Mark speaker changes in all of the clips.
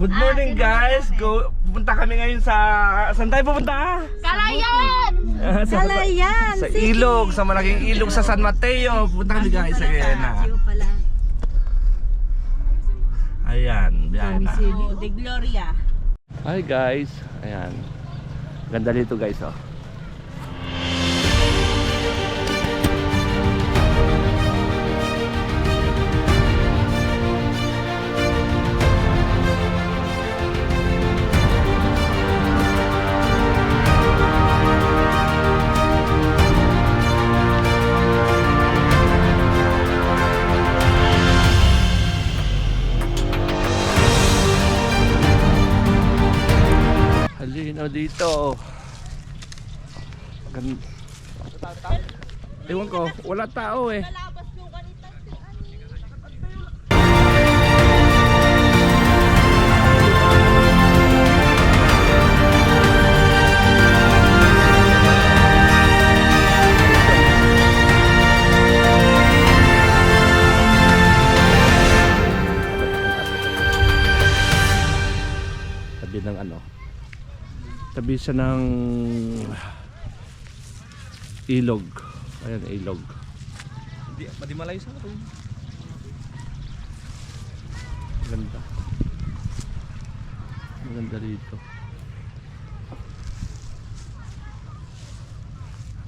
Speaker 1: Good morning guys. Go pupunta kami ngayon sa saan tayo pupunta?
Speaker 2: Kalayan!
Speaker 1: Ah, sa,
Speaker 3: Kalayan,
Speaker 1: Sa, sa ilog, sa malaking ilog sa San Mateo. Pupunta kami guys sa Guyana.
Speaker 3: pala.
Speaker 1: Ayan, Guyana.
Speaker 3: Oh, de Gloria.
Speaker 1: Hi guys. Ayan. Ganda dito guys oh. Halino dito. Gan Ewan ko, wala tao eh. Tabi siya ng ilog. Ayan, ilog.
Speaker 4: Di, di malayo sa atin.
Speaker 1: Ganda. Maganda dito.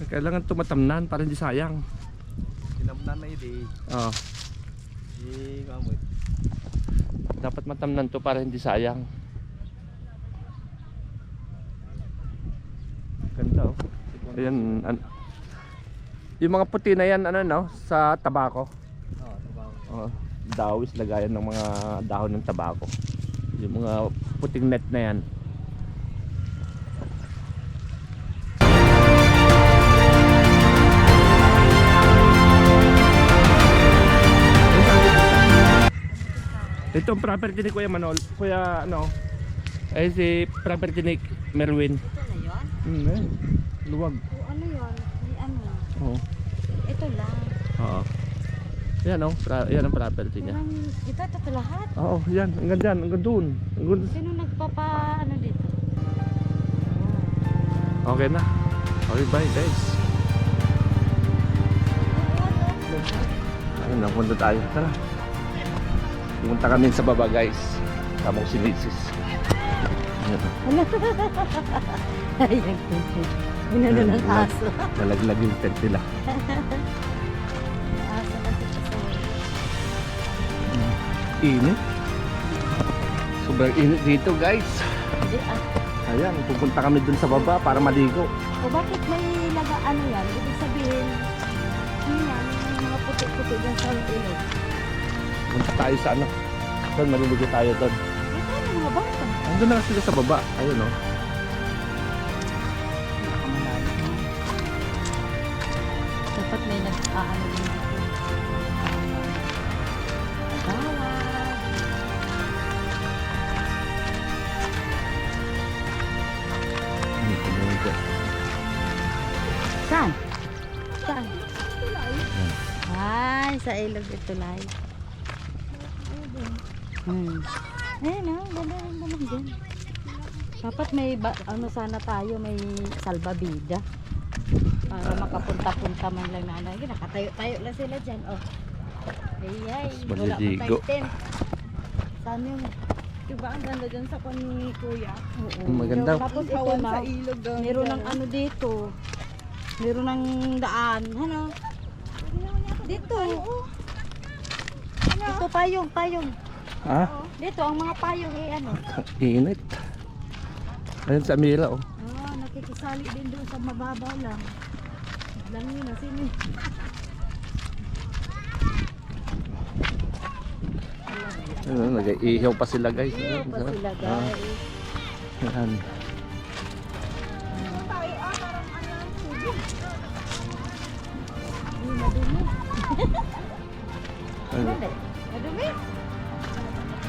Speaker 1: Kailangan tumatamnan para hindi sayang.
Speaker 4: Kinamnan na ide.
Speaker 1: Oh,
Speaker 4: Di kamoy.
Speaker 1: dapat matamnan to para hindi sayang. Ganda oh. Ayan, an- yung mga puti na yan, ano no, sa tabako.
Speaker 4: Oo, trabaho.
Speaker 1: Oh, dawis lagayan ng mga dahon ng tabako. Yung mga puting net na yan. Ito ang property ni Kuya Manol. Kuya ano? Ay si property ni Merwin.
Speaker 3: Ito?
Speaker 1: Hmm, eh. Luwag.
Speaker 3: O ano yun? May ano?
Speaker 1: Oo.
Speaker 3: Ito lang.
Speaker 1: Oo. Yan oh, pra- yan ang property niya.
Speaker 3: Parang ito, ito, ito lahat.
Speaker 1: Oo, yan. Hanggang dyan, hanggang doon. Hanggang
Speaker 3: Sino nagpapa ano dito?
Speaker 1: Okay na. Okay, bye guys. Ayun, napunta tayo. Tara. Pumunta kami sa baba guys. Kamong si Mrs. Ayun,
Speaker 3: Ano? Ayan. Binano ng aso.
Speaker 1: nalaglag yung tent nila.
Speaker 3: Aso kasi kasi.
Speaker 1: Init. Sobrang init dito guys.
Speaker 3: Hindi ah.
Speaker 1: Ayan, pupunta kami dun sa baba para maligo.
Speaker 3: O bakit may laga ano yan? Ibig sabihin, yan, yung mga puti-puti dyan sa ilog.
Speaker 1: Punta tayo sa ano. Doon, maliligo tayo doon. Andun na sila sa baba. Ayun oh.
Speaker 3: Dapat may nag-aano din. Saan? Saan? Ay, sa ilog ito lai. Hmm. Ayan o, ganda rin naman dyan. Dapat may, ba, ano sana tayo, may salbabida. Para makapunta-punta man lang na ano. Nakatayo-tayo lang sila dyan. Oh. Ay, ay. Wala pa
Speaker 1: maliligo.
Speaker 3: tayong tent. Saan yung... Diba ang ganda dyan sa kon ni Kuya? Oo.
Speaker 1: Maganda.
Speaker 3: Tapos ito na, meron ng ano dito. Meron ng daan. Ano? Dito. Dito payong, payong.
Speaker 1: Ah,
Speaker 3: Dito ang mga payong eh ano.
Speaker 1: init. Ayun sa Mira oh.
Speaker 3: Ah, nakikisali din doon sa mababaw lang. Lang yun na sino.
Speaker 1: Ano, nag-iihaw pa sila guys.
Speaker 3: Iyo pa sila
Speaker 1: Ah,
Speaker 3: guys.
Speaker 1: yan.
Speaker 3: Uy, madumi.
Speaker 1: Ano?
Speaker 3: Madumi.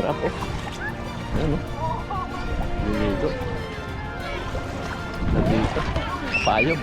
Speaker 1: Harap eh. Ayan oh. Liligo. Nandito. Payog.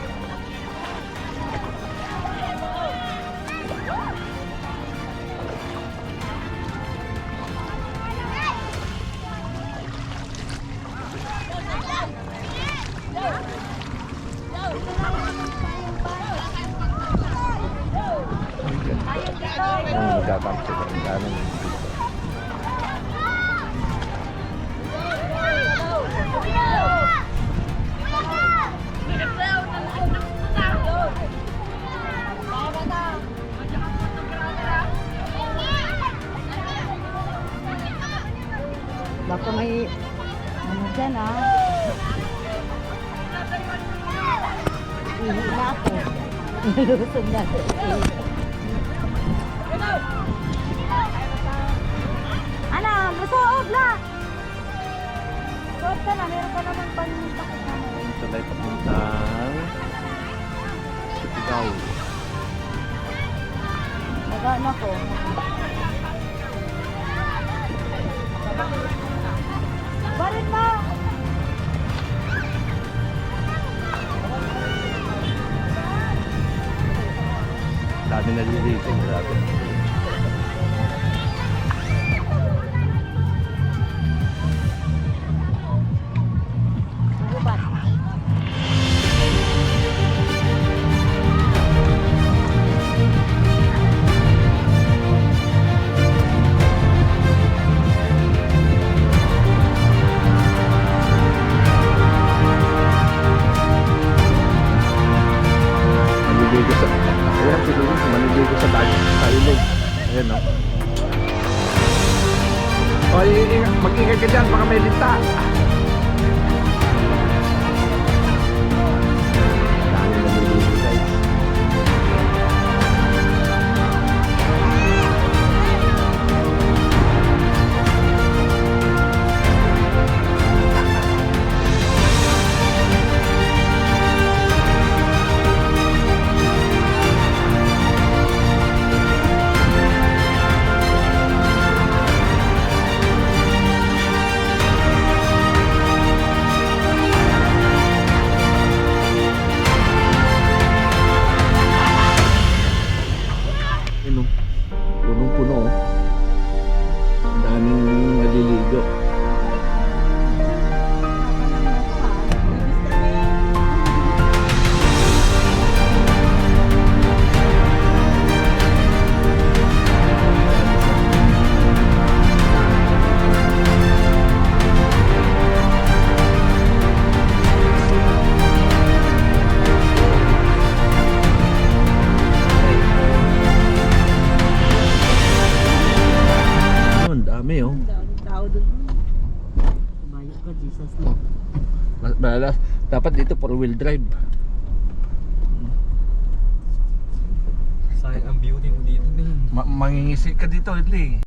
Speaker 3: Ihi na ako. Nilusog na ako. Ano, masuot na! Suot ka na, meron ka naman pantakot na.
Speaker 1: Ito tayo papuntang Sipigaw.
Speaker 3: Nagaan ako. Barit
Speaker 1: Dami naliligo. Grabe. Ayan, no? O, i- mag-ingay ka dyan. Baka may linta.
Speaker 3: Ka, Jesus na.
Speaker 1: Mas- Malas, dapat dito four wheel drive.
Speaker 4: Sayang ang beauty mo dito din.
Speaker 1: Ma mangingisi ka dito, Idli.